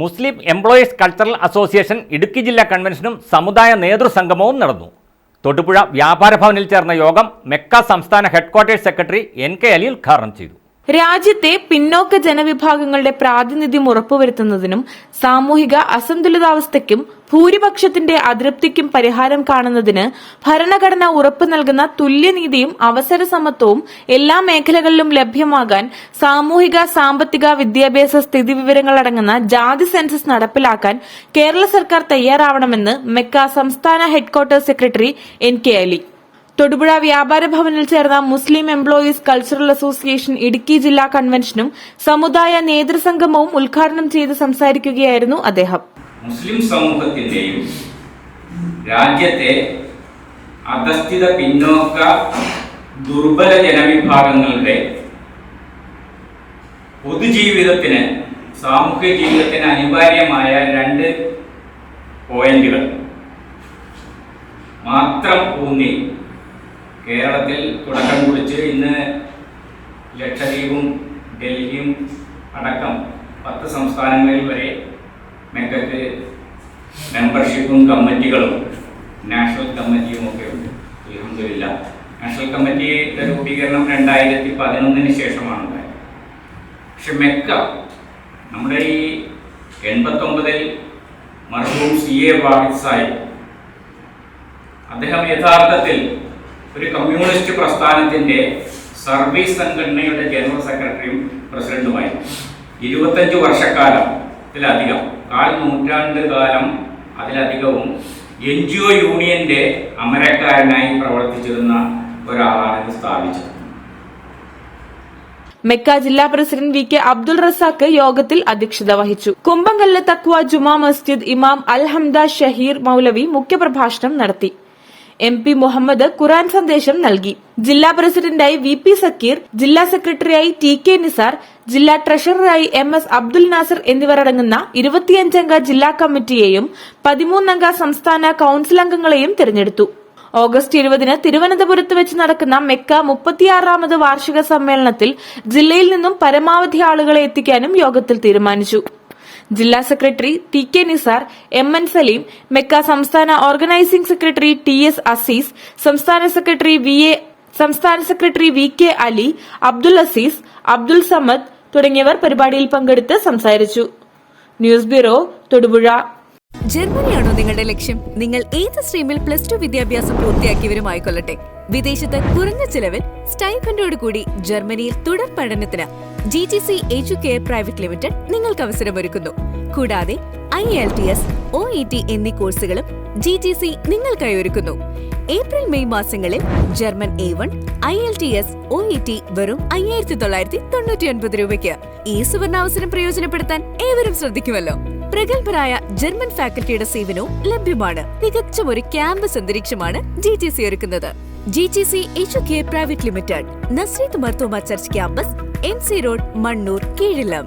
Muslim employees cultural association Idukki ജില്ലാ കൺവെൻഷനും സമുദായ നേതൃസംഗമവും നടന്നു. തൊടുപുഴ വ്യാപാര ഭവനിൽ ചേർന്ന യോഗം മെക്ക സംസ്ഥാന headquarters secretary N K Ali ഉദ്ഘാടനം ചെയ്തു. രാജ്യത്തെ പിന്നോക്ക ജനവിഭാഗങ്ങളുടെ പ്രാതിനിധ്യം ഉറപ്പുവരുത്തുന്നതിനും സാമൂഹിക അസന്തുലിതാവസ്ഥയ്ക്കും ഭൂരിപക്ഷത്തിന്റെ അതൃപ്തിക്കും പരിഹാരം കാണുന്നതിന് ഭരണഘടന ഉറപ്പു നൽകുന്ന തുല്യനീതിയും അവസര സമത്വവും എല്ലാ മേഖലകളിലും ലഭ്യമാകാൻ സാമൂഹിക സാമ്പത്തിക വിദ്യാഭ്യാസ സ്ഥിതിവിവരങ്ങളടങ്ങുന്ന ജാതി സെൻസസ് നടപ്പിലാക്കാൻ കേരള സർക്കാർ തയ്യാറാവണമെന്ന് മെക്ക സംസ്ഥാന headquarters secretary N K Ali. Thodupuzha വ്യാപാര ഭവനിൽ ചേർന്ന Muslim employees cultural association Idukki ജില്ലാ കൺവെൻഷനും സമുദായ നേതൃസംഗമവും ഉദ്ഘാടനം ചെയ്ത് സംസാരിക്കുകയായിരുന്നു അദ്ദേഹം. മുസ്ലിം സമൂഹത്തിന്റെയും രാജ്യത്തെ അധസ്ഥിത പിന്നോക്ക ദുർബല ജനവിഭാഗങ്ങളുടെ പൊതുജീവിതത്തിന് സാമൂഹ്യ ജീവിതത്തിന് അനിവാര്യമായ രണ്ട് പോയിന്റുകൾ. മാത്രം ഊന്നി കേരളത്തിൽ തുടക്കം കുറിച്ച് ഇന്ന് ലക്ഷദ്വീപും ഡൽഹിയും അടക്കം പത്ത് സംസ്ഥാനങ്ങളിൽ വരെ മെക്കത്ത് മെമ്പർഷിപ്പും കമ്മിറ്റികളും നാഷണൽ കമ്മിറ്റിയും ഒക്കെ ഉണ്ട്. അലഹമില്ല നാഷണൽ കമ്മിറ്റിയുടെ രൂപീകരണം രണ്ടായിരത്തി പതിനൊന്നിന് ശേഷമാണ് ഉണ്ടായത്. പക്ഷെ മെക്ക നമ്മുടെ ഈ എൺപത്തൊമ്പതിൽ മർഹൂം സി എ വാഹിദ് സാഹിബ് അദ്ദേഹം യഥാർത്ഥത്തിൽ ഒരു കമ്മ്യൂണിസ്റ്റ് പ്രസ്ഥാനത്തിന്റെ സർവീസ് സംഘടനയുടെ ജനറൽ സെക്രട്ടറിയും പ്രസിഡന്റുമായി. ഇരുപത്തഞ്ച് വർഷക്കാലത്തിലധികം കാൽ നൂറ്റാണ്ട് കാലം അതിലധികവും എൻ ജി ഒ യൂണിയന്റെ അമരക്കാരനായി പ്രവർത്തിച്ചിരുന്ന ഒരാളാണ് ഇത് സ്ഥാപിച്ചത്. മെക്ക ജില്ലാ president V K Abdul Razak യോഗത്തിൽ അധ്യക്ഷത വഹിച്ചു. കുമ്പങ്കല്ല് തക്വ ജുമാ മസ്ജിദ് ഇമാം അൽഹംദ ഷഹീർ മൌലവി മുഖ്യപ്രഭാഷണം നടത്തി. എം പി മുഹമ്മദ് ഖുറാൻ സന്ദേശം നൽകി. ജില്ലാ പ്രസിഡന്റായി വി പി സക്കീർ ജില്ലാ സെക്രട്ടറിയായി ടി കെ നിസാർ ജില്ലാ ട്രഷററായി എം എസ് അബ്ദുൽ നാസർ എന്നിവർ അടങ്ങുന്ന ഇരുപത്തിയഞ്ചംഗ ജില്ലാ കമ്മിറ്റിയെയും പതിമൂന്നംഗ സംസ്ഥാന കൌൺസിൽ അംഗങ്ങളെയും തിരഞ്ഞെടുത്തു. ഓഗസ്റ്റ് ഇരുപതിന് തിരുവനന്തപുരത്ത് വെച്ച് നടക്കുന്ന മെക്ക മുപ്പത്തിയാറാമത് വാർഷിക സമ്മേളനത്തിൽ ജില്ലയിൽ നിന്നും പരമാവധി ആളുകളെ എത്തിക്കാനും യോഗത്തിൽ തീരുമാനിച്ചു. ജില്ലാ secretary T K Nisar M N Saleem MECA സംസ്ഥാന organising secretary T S Aziz സംസ്ഥാന സെക്രട്ടറി വി എ സംസ്ഥാന secretary V K Ali Abdul Aziz Abdul Samad തുടങ്ങിയവർ പരിപാടിയിൽ പങ്കെടുത്ത് സംസാരിച്ചു. News bureau Thodupuzha. ജർമ്മനിയാണോ നിങ്ങളുടെ ലക്ഷ്യം? നിങ്ങൾ ഏത് സ്ട്രീമിൽ പ്ലസ് ടു വിദ്യാഭ്യാസം പൂർത്തിയാക്കിയവരുമായിക്കൊള്ളട്ടെ? വിദേശത്ത് കുറഞ്ഞ ചിലവിൽ സ്റ്റൈഫൻഡോട് കൂടി ജർമ്മനിയിൽ തുടർ പഠനത്തിന് G T C educare private limited നിങ്ങൾക്ക് അവസരമൊരുക്കുന്നു കൂടാതെ I L T S O E T എന്നീ കോഴ്സുകളും ജി ടി സി നിങ്ങൾക്കായി ഒരുക്കുന്നു. ഏപ്രിൽ മെയ് മാസങ്ങളിൽ German A one I L T S O E T വെറും അയ്യായിരത്തി തൊള്ളായിരത്തി തൊണ്ണൂറ്റി ഒൻപത് രൂപയ്ക്ക് ഈ സുവർണാവസരം പ്രയോജനപ്പെടുത്താൻ ഏവരും ശ്രദ്ധിക്കുമല്ലോ. പ്രഗത്ഭരായ ജർമ്മൻ ഫാക്കൽറ്റിയുടെ സേവനവും ലഭ്യമാണ്. മികച്ച ഒരു ക്യാമ്പസ് അന്തരീക്ഷമാണ് ജി സി ഒരുക്കുന്നത്. G T C H K private limited നസ്രീത് Marthoma church campus M C road Mannur കീഴിലം